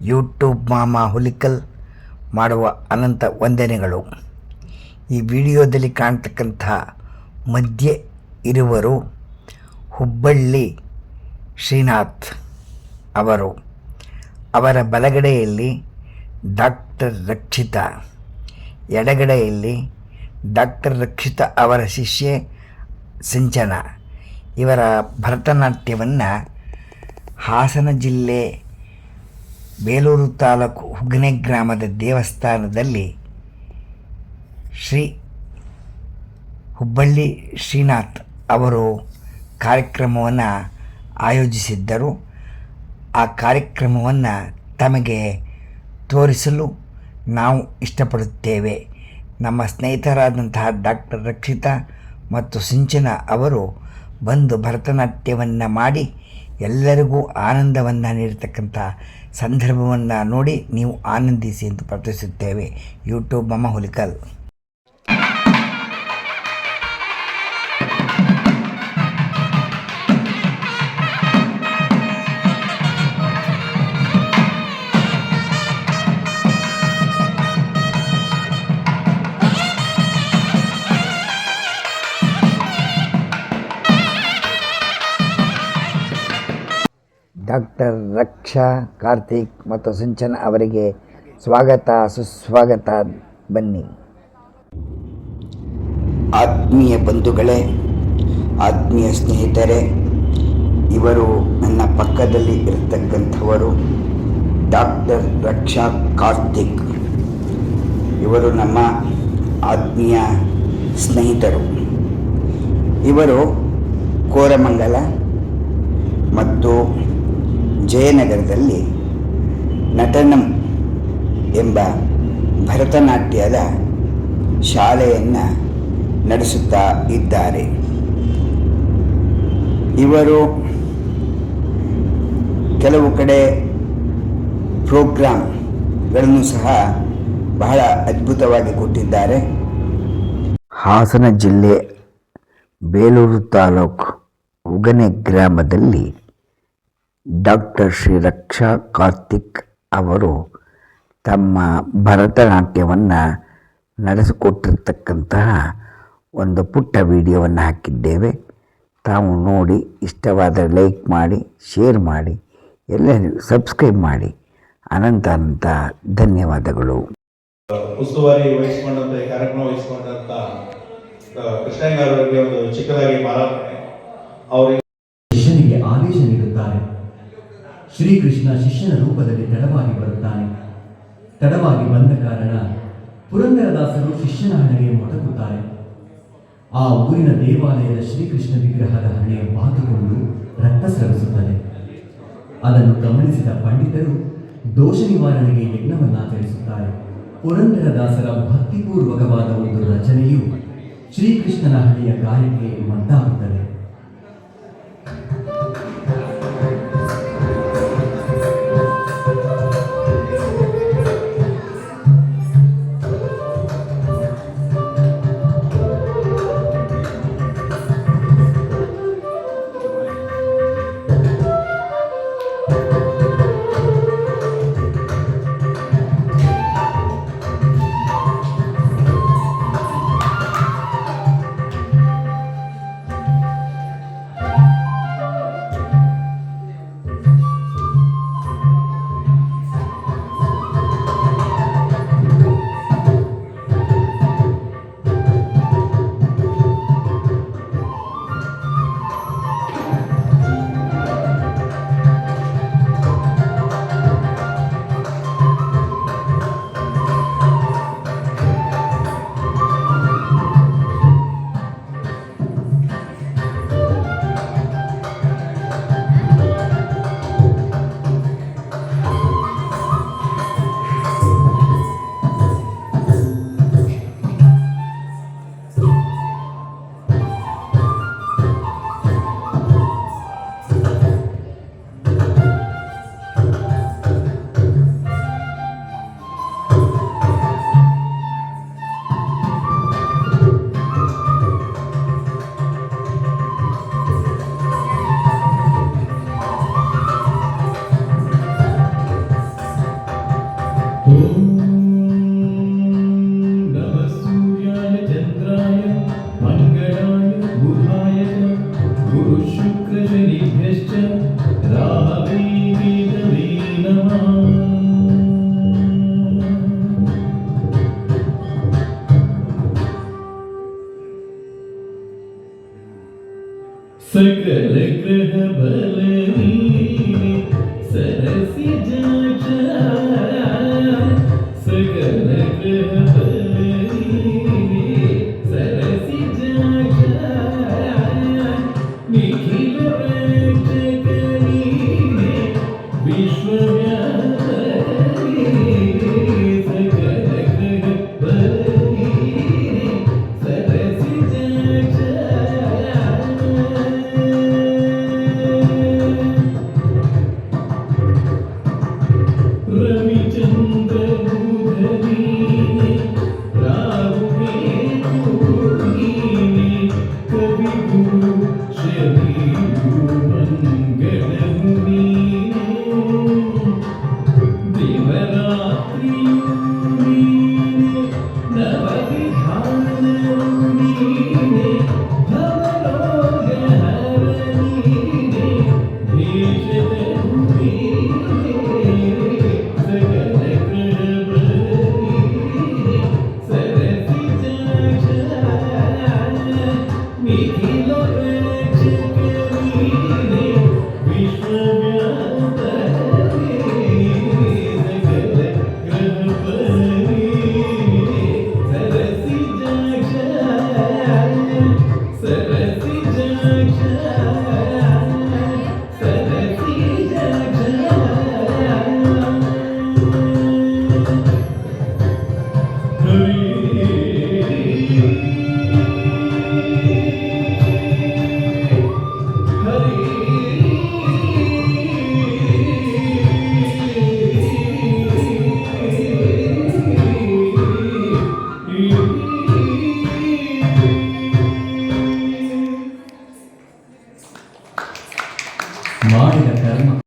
YouTube ಮಾಮ ಹುಲಿಕಲ್ ಮಾಡುವ ಅನಂತ ವಂದನೆಗಳು. ಈ ವಿಡಿಯೋದಲ್ಲಿ ಕಾಣ್ತಕ್ಕಂಥ ಮಧ್ಯೆ ಇರುವರು ಹುಬ್ಬಳ್ಳಿ ಶ್ರೀನಾಥ್ ಅವರು. ಅವರ ಬಲಗಡೆಯಲ್ಲಿ ಡಾಕ್ಟರ್ ರಕ್ಷಿತಾ, ಎಡಗಡೆಯಲ್ಲಿ ಡಾಕ್ಟರ್ ರಕ್ಷಿತಾ ಅವರ ಶಿಷ್ಯೆ ಸಿಂಚನ. ಇವರ ಭರತನಾಟ್ಯವನ್ನು ಹಾಸನ ಜಿಲ್ಲೆ ಬೇಲೂರು ತಾಲೂಕು ಹುಗ್ನೆ ಗ್ರಾಮದ ದೇವಸ್ಥಾನದಲ್ಲಿ ಶ್ರೀ ಹುಬ್ಬಳ್ಳಿ ಶ್ರೀನಾಥ್ ಅವರು ಕಾರ್ಯಕ್ರಮವನ್ನು ಆಯೋಜಿಸಿದ್ದರು. ಆ ಕಾರ್ಯಕ್ರಮವನ್ನು ತಮಗೆ ತೋರಿಸಲು ನಾವು ಇಷ್ಟಪಡುತ್ತೇವೆ. ನಮ್ಮ ಸ್ನೇಹಿತರಾದಂತಹ ಡಾಕ್ಟರ್ ರಕ್ಷಿತಾ ಮತ್ತು ಸಿಂಚನ ಅವರು ಬಂದು ಭರತನಾಟ್ಯವನ್ನು ಮಾಡಿ ಎಲ್ಲರಿಗೂ ಆನಂದವನ್ನು ನೀಡತಕ್ಕಂಥ ಸಂದರ್ಭವನ್ನು ನೋಡಿ ನೀವು ಆನಂದಿಸಿ ಎಂದು ಪ್ರಾರ್ಥಿಸುತ್ತೇವೆ. ಯೂಟ್ಯೂಬ್ ಮಮ್ಮ ಹುಲಿಕಲ್. ಡಾಕ್ಟರ್ ರಕ್ಷಾ ಕಾರ್ತಿಕ್ ಮತ್ತು ಸಿಂಚನ ಅವರಿಗೆ ಸ್ವಾಗತ, ಸುಸ್ವಾಗತ, ಬನ್ನಿ. ಆತ್ಮೀಯ ಬಂಧುಗಳೇ, ಆತ್ಮೀಯ ಸ್ನೇಹಿತರೆ, ಇವರು ನನ್ನ ಪಕ್ಕದಲ್ಲಿ ಇರತಕ್ಕಂಥವರು ಡಾಕ್ಟರ್ ರಕ್ಷಾ ಕಾರ್ತಿಕ್. ಇವರು ನಮ್ಮ ಆತ್ಮೀಯ ಸ್ನೇಹಿತರು. ಇವರು ಕೋರಮಂಗಲ ಮತ್ತು ಜಯನಗರದಲ್ಲಿ ನಟನಂ ಎಂಬ ಭರತನಾಟ್ಯದ ಶಾಲೆಯನ್ನು ನಡೆಸುತ್ತಾ ಇದ್ದಾರೆ. ಇವರು ಕೆಲವು ಕಡೆ ಪ್ರೋಗ್ರಾಮ್ಗಳನ್ನು ಸಹ ಬಹಳ ಅದ್ಭುತವಾಗಿ ಕೊಟ್ಟಿದ್ದಾರೆ. ಹಾಸನ ಜಿಲ್ಲೆ ಬೇಲೂರು ತಾಲೂಕು ಉಗನೆ ಗ್ರಾಮದಲ್ಲಿ ಡಾಕ್ಟರ್ ಶ್ರೀ ರಕ್ಷಾ ಕಾರ್ತಿಕ್ ಅವರು ತಮ್ಮ ಭರತನಾಟ್ಯವನ್ನು ನಡೆಸಿಕೊಟ್ಟಿರ್ತಕ್ಕಂತಹ ಒಂದು ಪುಟ್ಟ ವಿಡಿಯೋವನ್ನು ಹಾಕಿದ್ದೇವೆ. ತಾವು ನೋಡಿ ಇಷ್ಟವಾದ ಲೈಕ್ ಮಾಡಿ ಶೇರ್ ಮಾಡಿ ಎಲ್ಲರಿಗೂ ಸಬ್ಸ್ಕ್ರೈಬ್ ಮಾಡಿ. ಅನಂತ ಅನಂತ ಧನ್ಯವಾದಗಳು. ಉಸ್ತುವಾರಿ ವಹಿಸಿಕೊಂಡಂತ ಈ ಕಾರ್ಯಕ್ರಮ ವಹಿಸಿಕೊಂಡಂತ ಕೃಷ್ಣಯ್ಯ ಅವರಿಗೆ ಒಂದು ಚಿಕ್ಕದಾಗಿ ಮಾರಾಟ ಅವರಿಗೆ ಶಿಷ್ಯನಿಗೆ ಆದೇಶ ಶ್ರೀಕೃಷ್ಣ ಶಿಷ್ಯನ ರೂಪದಲ್ಲಿ ತಡವಾಗಿ ಬರುತ್ತಾನೆ. ತಡವಾಗಿ ಬಂದ ಕಾರಣ ಪುರಂದರದಾಸರು ಶಿಷ್ಯನ ಹಣೆಗೆ ಮೊಟಕುತ್ತಾರೆ. ಆ ಊರಿನ ದೇವಾಲಯದ ಶ್ರೀಕೃಷ್ಣ ವಿಗ್ರಹದ ಹಣೆ ಬಾತುಕೊಂಡು ರಕ್ತ ಸ್ರವಿಸುತ್ತದೆ ಅದನ್ನು ಗಮನಿಸಿದ ಪಂಡಿತರು ದೋಷ ನಿವಾರಣೆಗೆ ಯಜ್ಞವನ್ನಾಚರಿಸುತ್ತಾರೆ. ಪುರಂದರದಾಸರ ಭಕ್ತಿಪೂರ್ವಕವಾದ ಒಂದು ರಚನೆಯು ಶ್ರೀಕೃಷ್ಣನ ಹಣೆಯ ಗಾಯಕ್ಕೆ ಮದ್ದಾಗುತ್ತದೆ. மாநில கர்மம்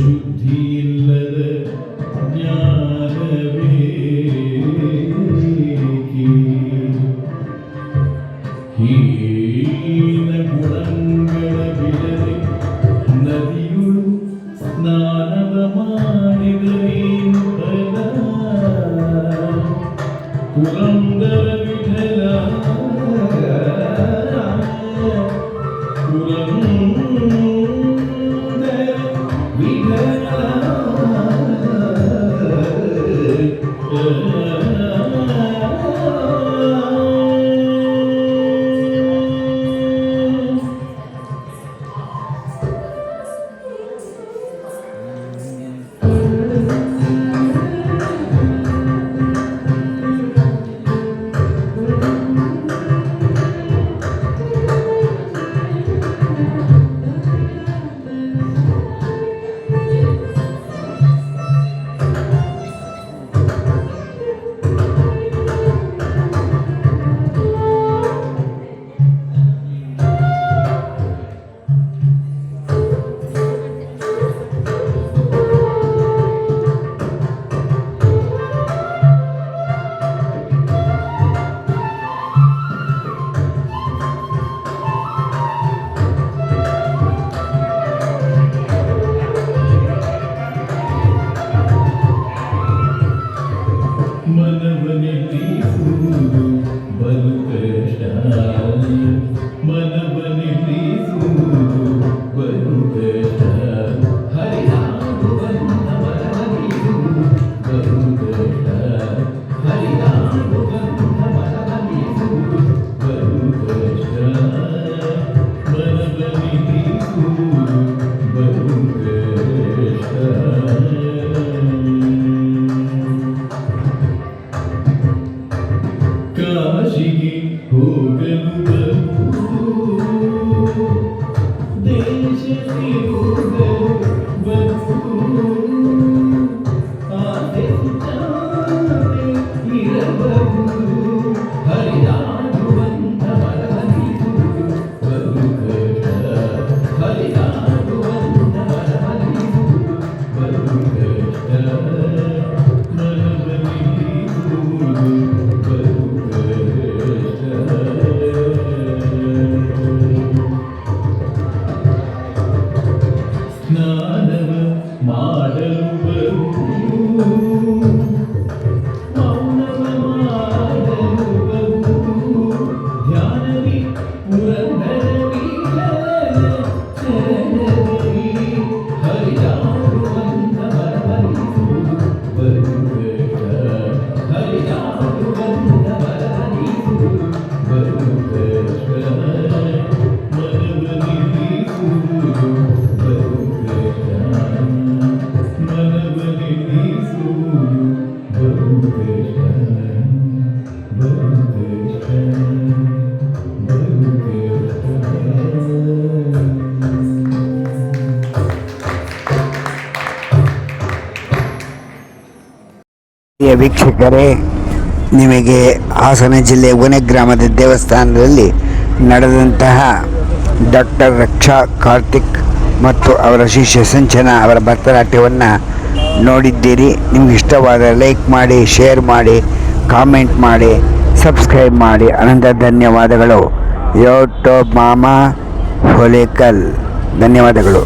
şu dillere ಪ್ರಿಯ ವೀಕ್ಷಕರೇ, ನಿಮಗೆ ಹಾಸನ ಜಿಲ್ಲೆ ಉನೆ ಗ್ರಾಮದ ದೇವಸ್ಥಾನದಲ್ಲಿ ನಡೆದಂತಹ ಡಾಕ್ಟರ್ ರಕ್ಷಾ ಕಾರ್ತಿಕ್ ಮತ್ತು ಅವರ ಶಿಷ್ಯ ಸಂಚನ ಅವರ ಭರತನಾಟ್ಯವನ್ನು ನೋಡಿದ್ದೀರಿ. ನಿಮ್ಗೆ ಇಷ್ಟವಾದ ಲೈಕ್ ಮಾಡಿ, ಶೇರ್ ಮಾಡಿ, ಕಾಮೆಂಟ್ ಮಾಡಿ, ಸಬ್ಸ್ಕ್ರೈಬ್ ಮಾಡಿ. ಅನಂತ ಧನ್ಯವಾದಗಳು. ಯೋಟೋ ಮಾಮಾ ಹೊಲೇಕಲ್. ಧನ್ಯವಾದಗಳು.